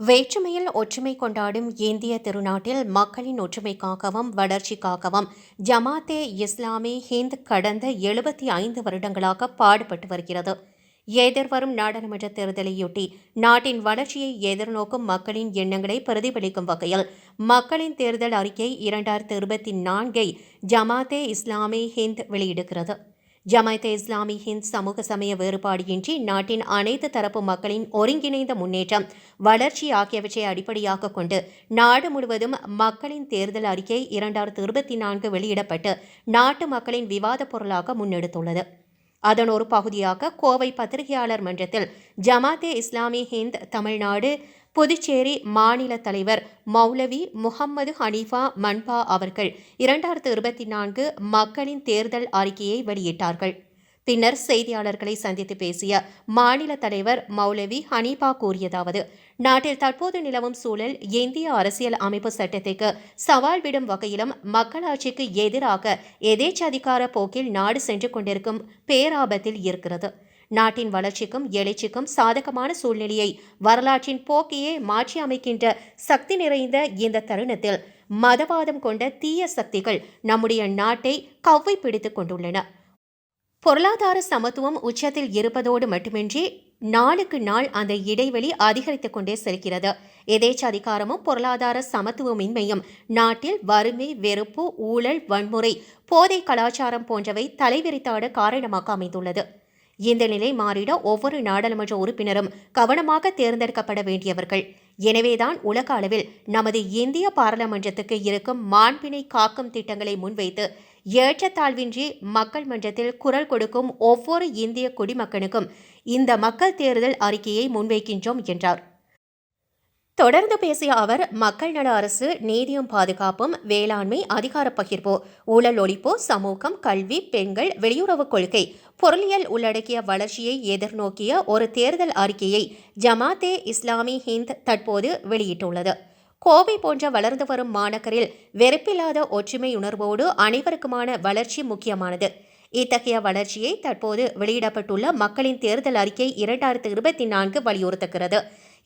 வேற்றுமையில் ஒற்றுமை கொண்டாடும் இந்திய திருநாட்டில் மக்களின் ஒற்றுமைக்காகவும் வளர்ச்சிக்காகவும் ஜமாத்தே இஸ்லாமி ஹிந்த் கடந்த எழுபத்தி ஐந்து வருடங்களாக பாடுபட்டு வருகிறது. எதிர்வரும் நாடாளுமன்ற தேர்தலையொட்டி நாட்டின் வளர்ச்சியை எதிர்நோக்கும் மக்களின் எண்ணங்களை பிரதிபலிக்கும் வகையில் மக்களின் தேர்தல் அறிக்கை இரண்டாயிரத்து இருபத்தி நான்கை ஜமாத்தே இஸ்லாமி ஹிந்த் வெளியிடுகிறது. ஜமாத்தே இஸ்லாமி ஹிந்த் சமூக சமய வேறுபாடின்றி நாட்டின் அனைத்து தரப்பு மக்களின் ஒருங்கிணைந்த முன்னேற்றம் வளர்ச்சி ஆகியவற்றை அடிப்படையாக கொண்டு நாடு முழுவதும் மக்களின் தேர்தல் அறிக்கை இரண்டாயிரத்து இருபத்தி நான்கு வெளியிடப்பட்டு நாட்டு மக்களின் விவாதப் பொருளாக முன்னெடுத்துள்ளது. அதன் ஒரு பகுதியாக கோவை பத்திரிகையாளர் மன்றத்தில் ஜமாத்தே இஸ்லாமி ஹிந்த் தமிழ்நாடு புதுச்சேரி மாநில தலைவர் மௌலவி முகம்மது ஹனீஃபா மன்பா அவர்கள் இரண்டாயிரத்து இருபத்தி நான்கு மக்களின் தேர்தல் அறிக்கையை வெளியிட்டார்கள். பின்னர் செய்தியாளர்களை சந்தித்து பேசிய மாநில தலைவர் மௌலவி ஹனீபா கூறியதாவது நாட்டில் தற்போது நிலவும் சூழல் இந்திய அரசியல் அமைப்பு சட்டத்திற்கு சவால் விடும் வகையிலும் மக்களாட்சிக்கு எதிராக எதேச்சதிகார போக்கில் நாடு சென்று கொண்டிருக்கும் பேராபத்தில் இருக்கிறது. நாட்டின் வளர்ச்சிக்கும் எழுச்சிக்கும் சாதகமான சூழ்நிலையை வரலாற்றின் போக்கையே மாற்றி அமைக்கின்ற சக்தி நிறைந்த இந்த தருணத்தில் மதவாதம் கொண்ட தீய சக்திகள் நம்முடைய நாட்டை கவ்வை பிடித்துக் கொண்டுள்ளன. பொருளாதார சமத்துவம் உச்சத்தில் இருப்பதோடு மட்டுமின்றி நாளுக்கு நாள் அந்த இடைவெளி அதிகரித்துக் கொண்டே செல்கிறது. எதேச்ச அதிகாரமும் பொருளாதார சமத்துவமின்மையும் நாட்டில் வறுமை வெறுப்பு ஊழல் வன்முறை போதை கலாச்சாரம் போன்றவை தலைவிரித்தாட காரணமாக அமைந்துள்ளது. இந்த நிலை மாறிட ஒவ்வொரு நாடாளுமன்ற உறுப்பினரும் கவனமாக தேர்ந்தெடுக்கப்பட வேண்டியவர்கள். எனவேதான் உலக அளவில் நமது இந்திய பாராளுமன்றத்துக்கு இருக்கும் மாண்பினை காக்கும் திட்டங்களை முன்வைத்து ஏற்றத்தாழ்வின்றி மக்கள் மன்றத்தில் குரல் கொடுக்கும் ஒவ்வொரு இந்திய குடிமக்கனுக்கும் இந்த மக்கள் தேர்தல் அறிக்கையை முன்வைக்கின்றோம் என்றார். தொடர்ந்து பேசிய அவர் மக்கள் நல அரசு நீதியும் பாதுகாப்பும் வேளாண்மை அதிகார பகிர்வு ஊழல் ஒழிப்பு சமூகம் கல்வி பெண்கள் வெளியுறவுக் கொள்கை பொருளியல் உள்ளடக்கிய வளர்ச்சியை எதிர்நோக்கிய ஒரு தேர்தல் அறிக்கையை ஜமாத்தே இஸ்லாமி ஹிந்த் தற்போது வெளியிட்டுள்ளது. கோவை போன்ற வளர்ந்து வரும் மாநகரில் வெறுப்பில்லாத ஒற்றுமை உணர்வோடு அனைவருக்குமான வளர்ச்சி முக்கியமானது. இத்தகைய வளர்ச்சியை தற்போது வெளியிடப்பட்டுள்ள மக்களின் தேர்தல் அறிக்கை இரண்டாயிரத்து இருபத்தி நான்கு வலியுறுத்துகிறது.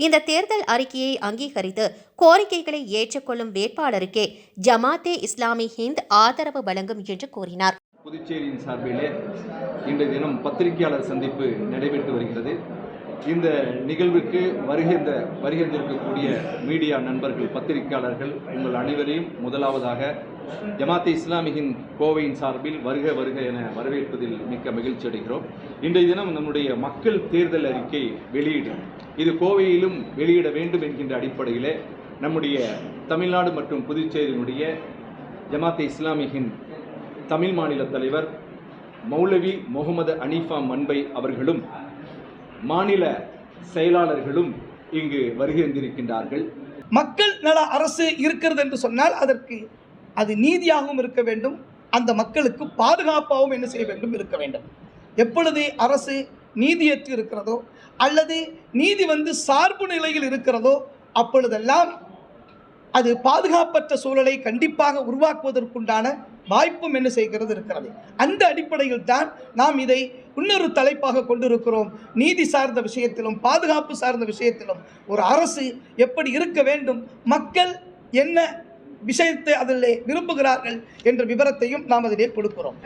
இந்த தேர்தல் அறிக்கையை அங்கீகரித்து கோரிக்கைகளை ஏற்றுக்கொள்ளும் வேட்பாளருக்கே ஜமாத்தே இஸ்லாமி ஹிந்த் ஆதரவு வழங்கும் என்று கூறினார். புதுச்சேரியின் சார்பிலே இன்றைய தினம் பத்திரிகையாளர் சந்திப்பு நடைபெற்று வருகிறது. இந்த நிகழ்வுக்கு வருகின்ற வருகின்றிருக்கக்கூடிய மீடியா நண்பர்கள் பத்திரிகையாளர்கள் உங்கள் அனைவரையும் முதலாவதாக ஜமாத்தே இஸ்லாமியின் கோவையின் சார்பில் வருக வருக என வரவேற்பதில் மிக்க மகிழ்ச்சி அடைகிறோம். இன்றைய தினம் நம்முடைய மக்கள் தேர்தல் அறிக்கை வெளியீடு. இது கோவையிலும் வெளியிட வேண்டும் என்கின்ற அடிப்படையிலே நம்முடைய தமிழ்நாடு மற்றும் புதுச்சேரியினுடைய ஜமாத்தே இஸ்லாமியின் தமிழ் மாநில தலைவர் மௌலவி முகமது அனீஃபா மண்பை அவர்களும் மாநில செயலாளர்களும் இங்கு வருகின்றிருக்கின்றார்கள் மக்கள் நல அரசு இருக்கிறது என்று சொன்னால் அதற்கு அது நீதியாகவும் இருக்க வேண்டும். அந்த மக்களுக்கு பாதுகாப்பாகவும் என்ன செய்ய வேண்டும்? இருக்க வேண்டும். எப்பொழுது அரசு நீதியற்று இருக்கிறதோ அல்லது நீதி வந்து சார்பு நிலையில் இருக்கிறதோ அப்பொழுதெல்லாம் அது பாதுகாப்பற்ற சூழலை கண்டிப்பாக உருவாக்குவதற்குண்டான வாய்ப்பும் என்ன செய்கிறது இருக்கிறது. அந்த அடிப்படையில் தான் நாம் இதை இன்னொரு தலைப்பாக கொண்டிருக்கிறோம். நீதி சார்ந்த விஷயத்திலும் பாதுகாப்பு சார்ந்த விஷயத்திலும் ஒரு அரசு எப்படி இருக்க வேண்டும்? மக்கள் என்ன விஷயத்தை அதில் விரும்புகிறார்கள் என்ற விவரத்தையும் நாம் அதிலே கொடுக்கிறோம்.